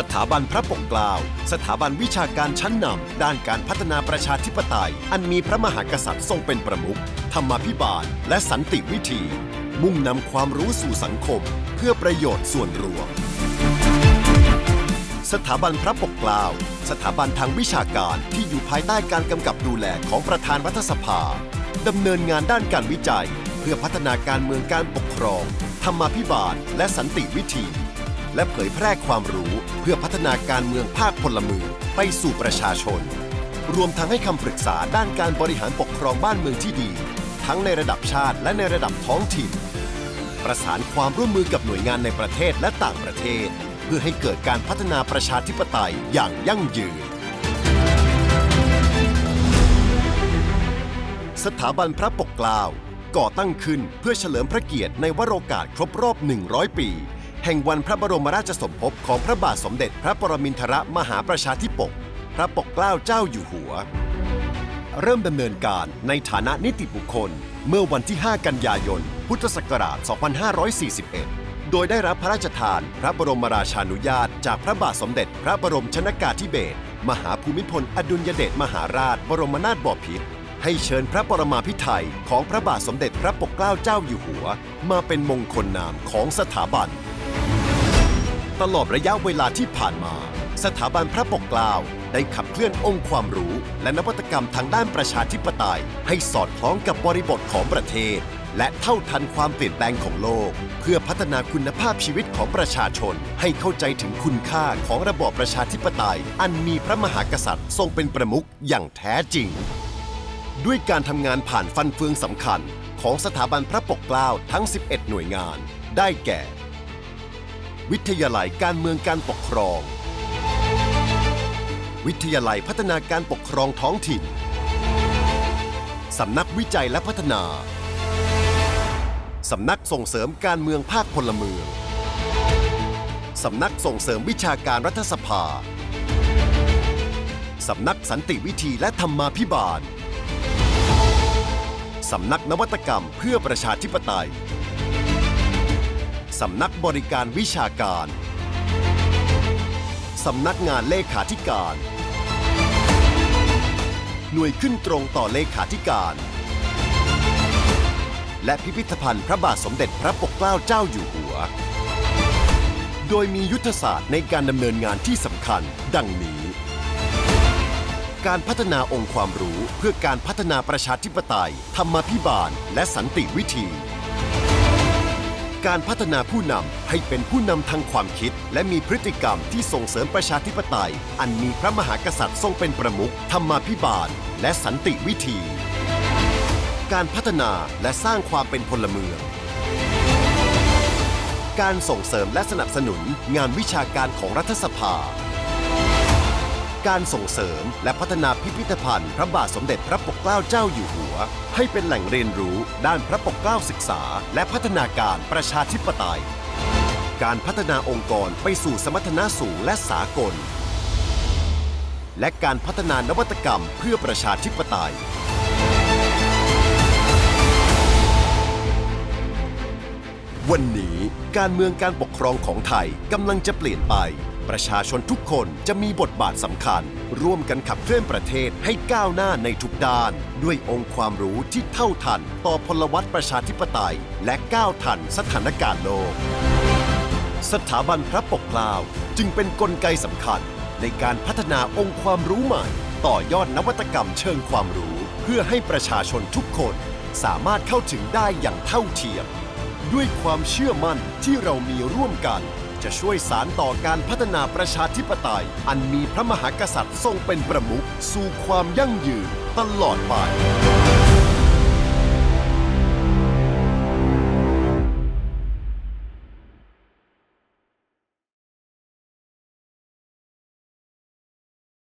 สถาบันพระปกเกล้าสถาบันวิชาการชั้นนำด้านการพัฒนาประชาธิปไตย อันมีพระมหากษัตริย์ทรงเป็นประมุขธรรมาภิบาล และสันติวิธี มุ่งนำความรู้สู่สังคม เพื่อประโยชน์ส่วนรวม สถาบันพระปกเกล้าสถาบันทางวิชาการที่อยู่ภายใต้การกำกับดูแลของประธานรัฐสภาดำเนินงานด้านการวิจัย เพื่อพัฒนาการเมืองการปกครอง ธรรมาภิบาล และสันติวิธี และเผยแพร่ความรู้เพื่อพัฒนาการเมืองภาคพลเมืองไปสู่ประชาชน รวมทั้งให้คำปรึกษาด้านการบริหารปกครองบ้านเมืองที่ดี ทั้งในระดับชาติและในระดับท้องถิ่น ประสานความร่วมมือกับหน่วยงานในประเทศและต่างประเทศ เพื่อให้เกิดการพัฒนาประชาธิปไตยอย่างยั่งยืนสถาบันพระปกเกล้าก่อตั้งขึ้นเพื่อเฉลิมพระเกียรติในวโรกาสครบรอบ 100 ปี แห่งวันพระบรมราชสมภพของพระบาทสมเด็จพระปรมินทรมหาประชาธิปก พระปกเกล้าเจ้าอยู่หัว เริ่มดำเนินการในฐานะนิติบุคคล เมื่อวันที่ 5 กันยายน พุทธศักราช 2541 โดยได้รับพระราชทานพระบรมราชานุญาต จากพระบาทสมเด็จพระบรมชนากาธิเบศรมหาภูมิพลอดุลยเดชมหาราช บรมนาถบพิตรให้เชิญพระปรมาภิไธยของพระบาทสมเด็จพระปกเกล้าเจ้าอยู่หัว มาเป็นมงคลนามของสถาบัน ตลอดระยะเวลาที่ผ่านมา สถาบันพระปกเกล้าได้ขับเคลื่อนองค์ความรู้ และนวัตกรรมทางด้านประชาธิปไตย ให้สอดคล้องกับบริบทของประเทศ และเท่าทันความเปลี่ยนแปลงของโลก เพื่อพัฒนาคุณภาพชีวิตของประชาชน ให้เข้าใจถึงคุณค่าของระบอบประชาธิปไตย อันมีพระมหากษัตริย์ทรงเป็นประมุขอย่างแท้จริง ด้วยการทำงานผ่านฟันเฟืองสำคัญ ของสถาบันพระปกเกล้าทั้ง 11 หน่วยงาน ได้แก่ วิทยาลัยการเมืองการปกครอง วิทยาลัยพัฒนาการปกครองท้องถิ่น สำนักวิจัยและพัฒนา สำนักส่งเสริมการเมืองภาคพลเมือง สำนักส่งเสริมวิชาการรัฐสภา สำนักสันติวิธีและธรรมาภิบาล สำนักนวัตกรรมเพื่อประชาธิปไตย สำนักบริการวิชาการ สำนักงานเลขาธิการ หน่วยขึ้นตรงต่อเลขาธิการ และพิพิธภัณฑ์พระบาทสมเด็จพระปกเกล้าเจ้าอยู่หัว โดยมียุทธศาสตร์ในการดำเนินงานที่สำคัญ ดังนี้ การพัฒนาองค์ความรู้เพื่อการพัฒนาประชาธิปไตย ธรรมาภิบาล และสันติวิธี การพัฒนาผู้นำให้เป็นผู้นำทางความคิด และมีพฤติกรรมที่ส่งเสริมประชาธิปไตย อันมีพระมหากษัตริย์ทรงเป็นประมุขธรรมาภิบาล และสันติวิธี การพัฒนาและสร้างความเป็นพลเมือง การส่งเสริมและสนับสนุนงานวิชาการของรัฐสภา การส่งเสริม และพัฒนาพิพิธภัณฑ์ พระบาทสมเด็จพระปกเกล้าเจ้าอยู่หัว ให้เป็นแหล่งเรียนรู้ด้านพระปกเกล้าศึกษา และพัฒนาการประชาธิปไตย การพัฒนาองค์กรไปสู่สมรรถนะสูงและสากล และการพัฒนานวัตกรรมเพื่อประชาธิปไตยวันนี้การเมืองการปกครองของไทยกำลังจะเปลี่ยนไป ประชาชนทุกคนจะมีบทบาทสำคัญ ร่วมกันขับเคลื่อนประเทศให้ก้าวหน้าในทุกด้าน ด้วยองค์ความรู้ที่เท่าทันต่อพลวัตประชาธิปไตย และก้าวทันสถานการณ์โลก สถาบันพระปกเกล้าจึงเป็นนกลไกสำคัญ ในการพัฒนาองค์ความรู้ใหม่ ต่อยอดนวัตกรรมเชิงความรู้ เพื่อให้ประชาชนทุกคนสามารถเข้าถึงได้อย่างเท่าเทียม ด้วยความเชื่อมั่นที่เรามีร่วมกัน จะช่วยสารต่อการพัฒนาประชาธิปไตย อันมีพระมหากษัตริย์ทรงเป็นประมุขสู่ความยั่งยืนตลอดไป